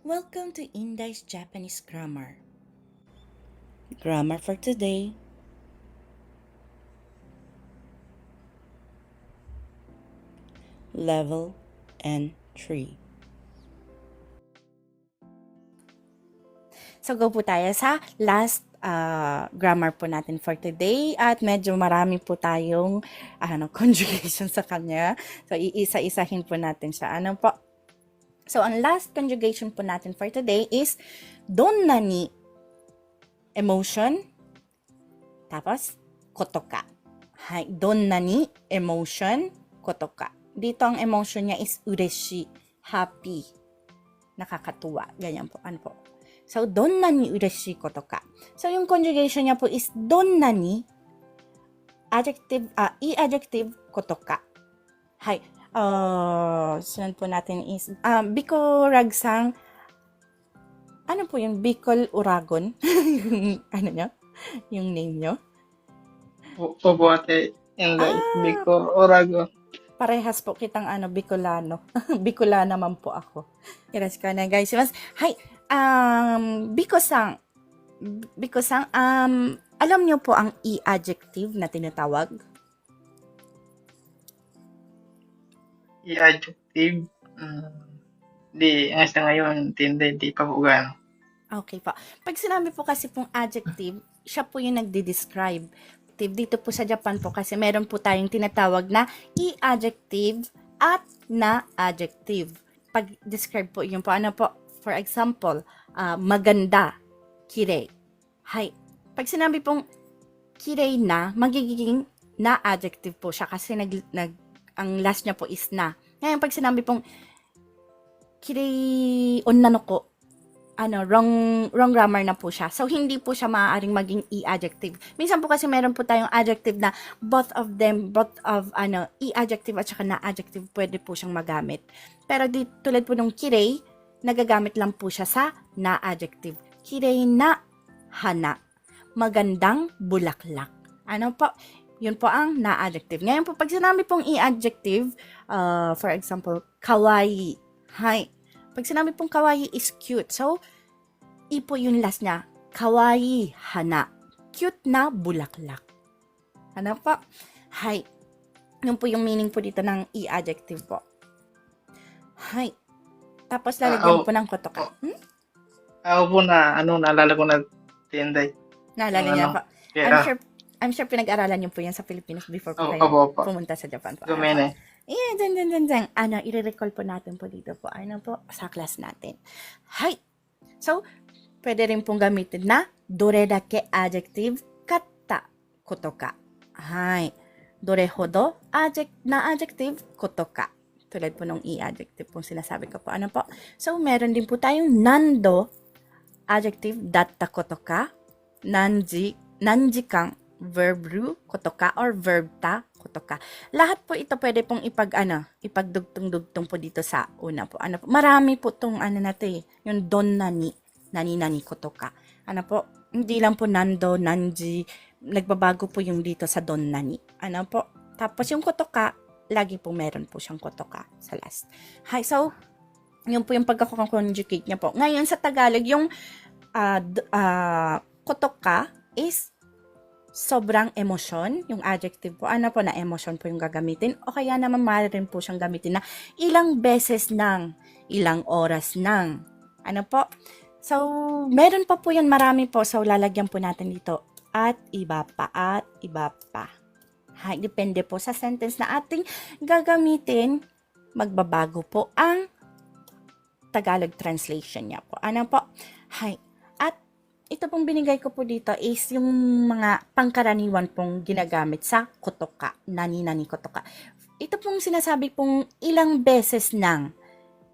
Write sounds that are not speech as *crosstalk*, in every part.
Welcome to Indai's Japanese Grammar. Grammar for today. Level N3. So go po tayo sa last uh, grammar po natin for today at medyo marami po tayong ano *laughs* conjugation sa kanya. So iisa-isahin po natin siya. Ano po? So, ang last conjugation po natin for today is don nani emotion tapos kotoka. Hai, don nani emotion kotoka. Dito ang emotion niya is ureshi, happy, nakakatuwa. Ganyan po. Ano po? So, don nani ureshi kotoka. So, yung conjugation niya po is don nani adjective, uh, i-adjective kotoka. Hai, Uh, sunod po natin is, ah, Biko Ragsang, ano po yung Bicol Uragon? yung, *laughs* ano nyo? Yung name nyo? Po- Opo ate, Inday, Ah. Bicol, Orago. Parehas po kitang ano, Bicolano. *laughs* Bicolana man po ako. Yoroshiku onegaishimasu. Hay, um, Biko-san, Biko-san, um, alam niyo po ang i-adjective na tinatawag? I-adjective. Mm, di, ang sa ngayon, tindi, di pa po gano'n. Okay po. Pag sinabi po kasi pong adjective, siya po yung nagde-describe. Dito po sa Japan po kasi meron po tayong tinatawag na i-adjective at na adjective. Pag describe po yun po, ano po, for example, ah, maganda, kirei. Hay. Pag sinabi pong kirei na, magiging na adjective po siya kasi nag, nag ang last niya po is na. Ngayon, pag sinabi pong kirei onnano ko, ano, wrong, wrong grammar na po siya. So, hindi po siya maaaring maging i-adjective. Minsan po kasi meron po tayong adjective na both of them, both of, ano, i-adjective at saka na-adjective, pwede po siyang magamit. Pero di, tulad po nung kirei, nagagamit lang po siya sa na-adjective. Kirei na hana. Magandang bulaklak. Ano po? Yun po ang na-adjective. Ngayon po, pag sinabi pong i-adjective, uh, for example, kawaii. Hi. Pag sinabi pong kawaii is cute. So, i po yung last niya. Kawaii hana. Cute na bulaklak. Ano po? Hi. Yun po yung meaning po dito ng i-adjective po. Hi. Tapos lalagyan Ah, oh. po ng kotoka. Hmm? Ako po na, ano, naalala ko na tinday. Naalala Ano? niya po. I'm sure, I'm sure pinag-aralan niyo po yan sa Pilipinas before po oh, kayo opo, opo. pumunta sa Japan po. Gumene. Yeah, dyan, dyan, dyan, dyan. Ano, i-recall po natin po dito po. Ano po, sa class natin. Hi! So, pwede rin pong gamitin na, dore dake adjective, katta, koto ka. Hi. Dore hodo, adject, na adjective, koto ka. Tulad po nung i-adjective pong sinasabi ko po. Ano po? So, meron din po tayong nando, adjective, datta koto ka, nanji, nanjikan, verb ru, koto ka, or verb ta, koto ka. Lahat po ito pwede pong ipag ano, ipagdugtong-dugtong po dito sa una po. Ano po, marami po tong ano na eh, yung don nani, nani nani koto ka. Ano po, hindi lang po nando, nanji, nagbabago po yung dito sa don nani. Ano po, tapos yung koto ka, lagi po meron po siyang koto ka sa last. Hi, so, yun po yung pagkakakonjugate niya po. Ngayon sa Tagalog, yung uh, d- ah, koto ka is sobrang emosyon, yung adjective po, ano po na emosyon po yung gagamitin, o kaya naman maaari rin po siyang gamitin na ilang beses nang, ilang oras nang. Ano po? So, meron pa po yan, marami po. So, lalagyan po natin dito. At iba pa, at iba pa. Ha, depende po sa sentence na ating gagamitin, magbabago po ang Tagalog translation niya po. Ano po? Hay. Ito pong binigay ko po dito is yung mga pangkaraniwan pong ginagamit sa kotoka, nani-nani kotoka. Ito pong sinasabi pong ilang beses nang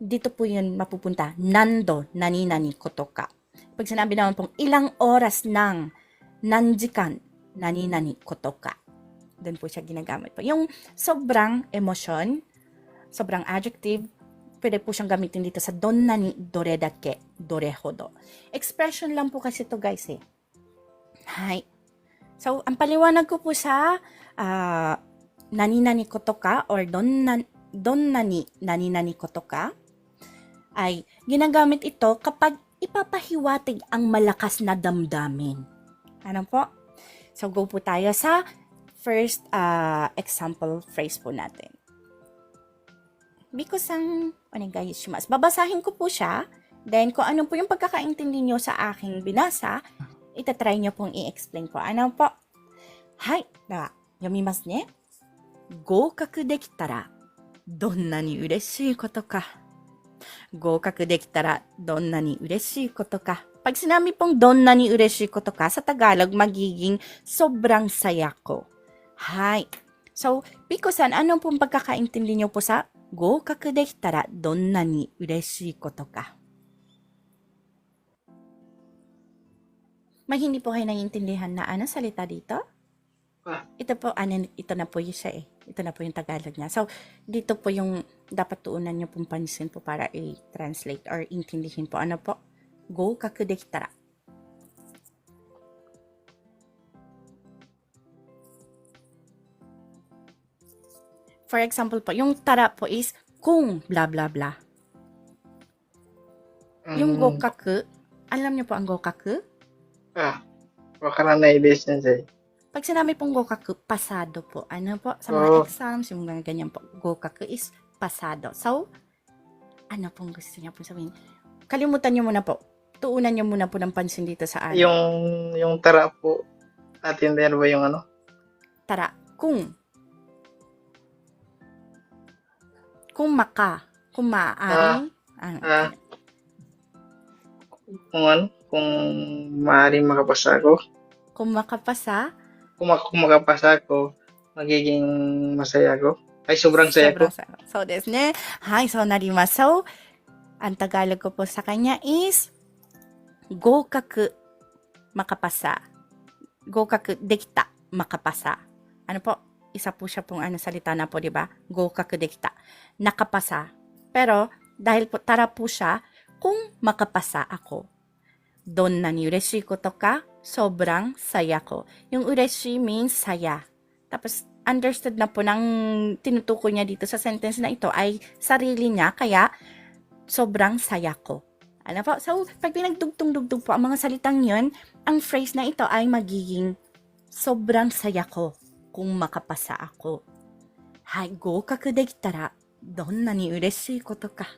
dito po yun mapupunta, nando, nani-nani kotoka. Pag sinabi naman pong ilang oras nang nanjikan, nani-nani kotoka. Doon po siya ginagamit po. Yung sobrang emosyon, sobrang adjective, pwede po siyang gamitin dito sa don nani dore dake, dore hodo. Expression lang po kasi to guys eh. Hi. So, ang paliwanag ko po sa ah, nani nani koto ka or don, nan, don nani nani nani koto ka ay ginagamit ito kapag ipapahiwatig ang malakas na damdamin. Ano po? So, go po tayo sa first uh, example phrase po natin Biko-san onegai shimasu. Babasahin ko po siya. Then, kung ano po yung pagkakaintindi nyo sa aking binasa, itatry nyo pong i-explain ko. Ano po? Hai. Da, yomimasu ne. 合格できたらどんなに嬉しいことか。合格できたらどんなに嬉しいことか。Pag sinabi pong don na ni ureshi ko to ka, sa Tagalog magiging sobrang saya ko. Hi. So, Piko-san, anong pong pagkakaintindi niyo po sa 合格できたらどんなに嬉しいことか? May hindi po kayo naiintindihan na ano salita dito? Ah. Ito po, ano, ito na po yung siya eh. Ito na po yung Tagalog niya. So, dito po yung dapat tuunan niyo pong pansin po para i-translate or intindihin po. Ano po? 合格 For example po, yung tara po is kung blah blah. Yung Mm, gokaku, alam niyo po ang gokaku? Ah, wakaranai desu sensei. Pag sinabi pong gokaku, pasado po. Ano po? Sa mga Oo. exams, yung mga ganyan po. Gokaku is pasado. So, ano pong gusto niya po sabihin? Kalimutan niyo muna po. Tuunan niyo muna po ng pansin dito sa ano. Yung, yung tara po, natindihan ba yung ano? Tara, kung. Kung maka. Kung maaari. ano, Ah. Kung ano? Kung maaaring makapasa ako. kung makapasa, Kung, kung makapasa ako, magiging masaya ako. Ay, sobrang saya ko. Saya. So, desu ne. Hi, so narimasu. So, ang Tagalog ko po sa kanya is, gokaku, makapasa. Gokaku, dekita, makapasa. Ano po? Isa po siya pong ano, salita na po, di ba? Gokaku, dekita. Nakapasa. Pero, dahil po, tara po siya, kung makapasa ako. Don na ni ko to ka, sobrang saya ko. Yung ureshi means saya. Tapos, understood na po ng tinutukoy niya dito sa sentence na ito ay sarili niya, kaya sobrang saya ko. Ano po? So, pag pinagdugtong-dugtong po ang mga salitang yun, ang phrase na ito ay magiging sobrang saya ko kung makapasa ako. Hai, gokaku dekitara, donna ni ureshii koto ka.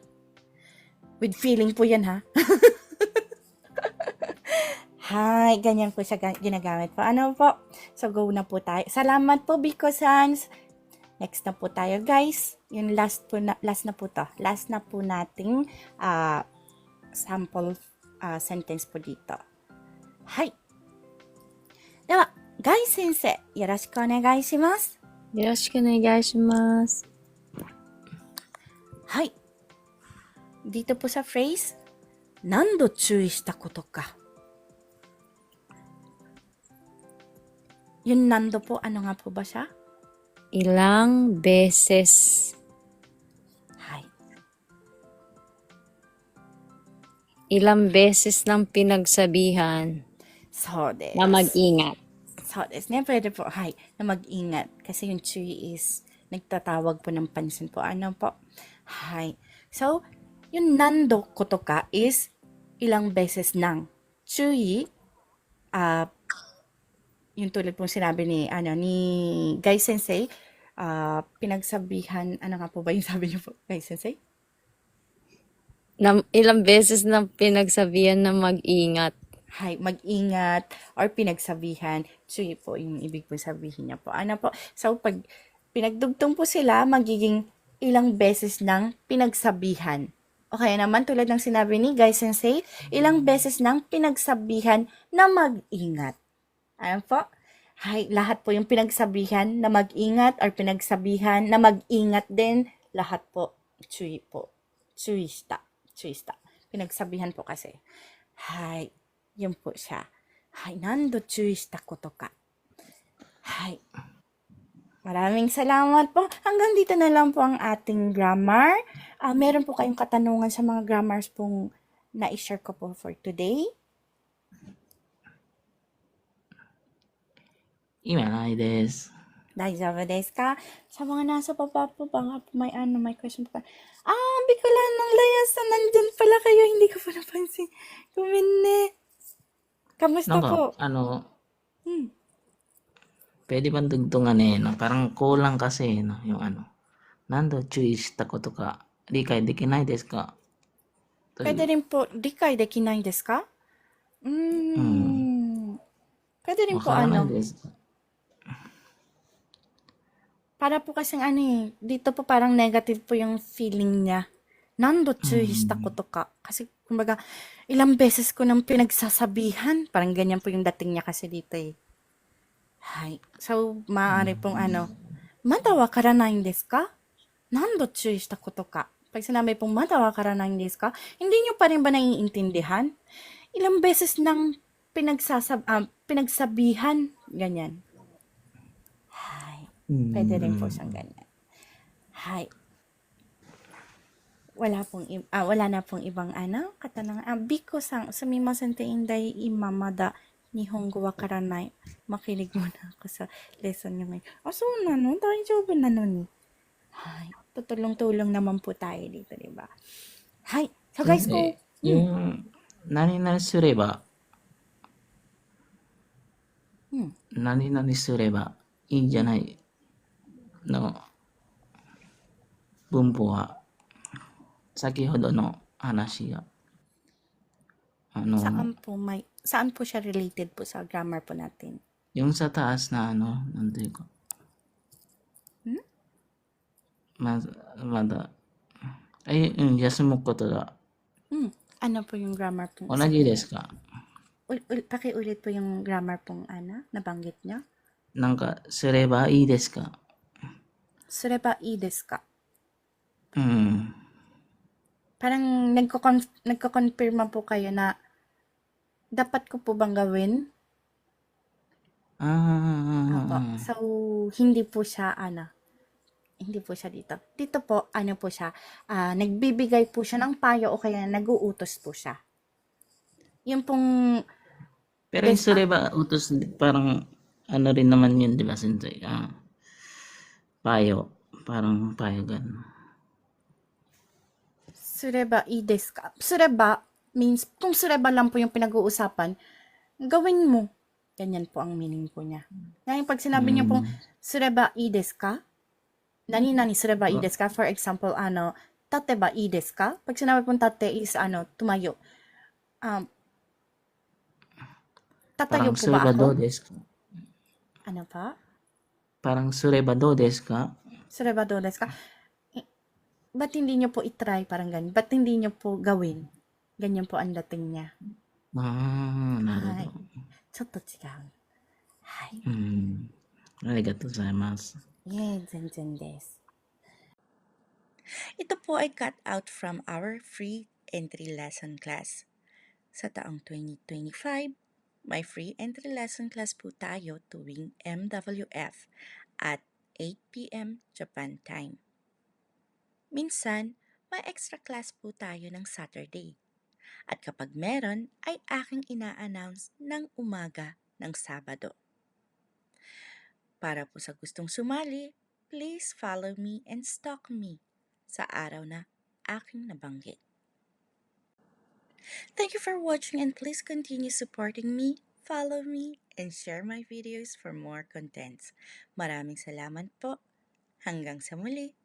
With feeling po yan ha. *laughs* Hi, ganyan po siya ga- ginagamit po. Ano po? So, go na po tayo. Salamat po, Biko Sans. Next na po tayo, guys. Yung last po na, last na po to. Last na po nating ah, sample ah, sentence po dito. Hi. では、ガイ先生、よろしくお願いします。よろしくお願いします。はい。Dito po sa phrase, 何度注意したことか。Yung nando po, ano nga po ba siya? ilang beses, はい。 ilang beses ng pinagsabihan そうです。 na mag-ingat. So, it's never pwede po, hi, na mag-ingat. Kasi yung tree is nagtatawag po ng pansin po. Ano po? Hi. So, yung nando kotoka is ilang beses ng Chuyi, uh, ah, yung tulad pong sinabi ni, ano, ni Guy Sensei, uh, pinagsabihan, ano nga po ba yung *laughs* sabi niyo po, Guy Sensei? Na, ilang beses na pinagsabihan na mag-ingat. Hi, mag-ingat or pinagsabihan. Chui po yung ibig po sabihin niya po. Ano po? So, pag pinagdugtong po sila, magiging ilang beses ng pinagsabihan. Okay naman, tulad ng sinabi ni Guy Sensei, ilang beses ng pinagsabihan na mag-ingat. Ano po? Hi, lahat po yung pinagsabihan na mag-ingat or pinagsabihan na mag-ingat din, lahat po, chui po. Chui shita. Pinagsabihan po kasi. Hi, yun po siya. Hay, nando chui shita koto ka. Hay. Maraming salamat po. Hanggang dito na lang po ang ating grammar. Ah, meron po kayong katanungan sa mga grammars pong na-share ko po for today. 今ないです。 Daijoubu desu ka? Sa mga nasa baba po, baka po may ano, may question pa. Ah, Bikolan ng Layasa, nandyan pala kayo. Hindi ko pa napansin. Kumine. Kamusta なん po? か、あの、 Hmm. pwede bang dugtungan eh, no? Parang kulang kasi, no? Yung ano, nando, 注意したことか、理解できないですかという Pwede rin po, likai dekinai desu ka? Mm. Pwede rin わ po からな ano. いです。 Para po kasing ano eh, dito po parang negative po yung feeling niya. Nando tsuhi shita koto ka. Kasi kumbaga, ilang beses ko nang pinagsasabihan. Parang ganyan po yung dating niya kasi dito eh. Hay. So, maaari pong ano, mada wakaranai desu ka? Nando tsuhi shita koto ka? Pag sinabi pong mada wakaranai desu ka, hindi niyo pa rin ba naiintindihan? Ilang beses nang pinagsasab ah, pinagsabihan. Ganyan. ん。Pwede rin po siyang ganyan. Hi Wala pong i- ah, wala na pong ibang ano, katanungan. Ah, Biko sang sumimasen te inday imamada Nihongo wa karanai. Makinig muna ako sa lesson niyo ngayon. Ah, so na no? Daijoubu na no ni. Hi. Tutulong-tulong naman po tayo dito, di ba? Hi. So guys, ko, でyung、何々すれば、うん何々すればいいんじゃないの文法は、 先ほどの話が、あの、 saan po may, saan po siya related po sa grammar po natin? yung sa taas na ano,なんていうか、んまず、まだ、ay, yung 休むことが Hmm. Ano po yung grammar po? 同じですか Ul- ul- pakiulit po yung grammar pong ano, nabanggit niyo. なんか、すればいいですか Sureba i desu ka? うん。 parang nagko-conf- nagko-confirma po kayo na dapat ko po bang gawin? Opo. Ah, So, hindi po siya, ano, hindi po siya dito. Dito po, ano po siya, ah, nagbibigay po siya ng payo o kaya naguutos po siya. Yung pong, pero yung best- ba utos, parang ano rin naman yun, di ba, Sensei? Ah, payo. Parang payo ganun. Sureba ides ka. Sureba means, kung sureba lang po yung pinag-uusapan, gawin mo. Ganyan po ang meaning po niya. Ngayon, pag sinabi mm. niyo pong, hmm. sureba ides ka, nani nani sureba ah. ides ka, for example, ano, tate ba ides ka? Pag sinabi pong tate is, ano, tumayo. Um, tatayo Parang po ba ako? Ano pa? Parang sureba do desu ka? Sureba do desu ka? Eh, Ba't hindi niyo po itry? Parang ganyan. Ba't hindi niyo po gawin? Ganyan po ang dating niya. ああ、なるほど。ちょっと違う。はい。うん。ありがとうございます。いえ、全然です。Ito po ay cut out from our free entry lesson class. Sa taong 2025, may free entry lesson class po tayo tuwing MWF at 8pm Japan time. Minsan, may extra class po tayo ng Saturday. At kapag meron, ay aking ina-announce ng umaga ng Sabado. Para po sa gustong sumali, please follow me and stalk me sa araw na aking nabanggit. Thank you for watching and please continue supporting me, follow me, and share my videos for more contents. Maraming salamat po. Hanggang sa muli.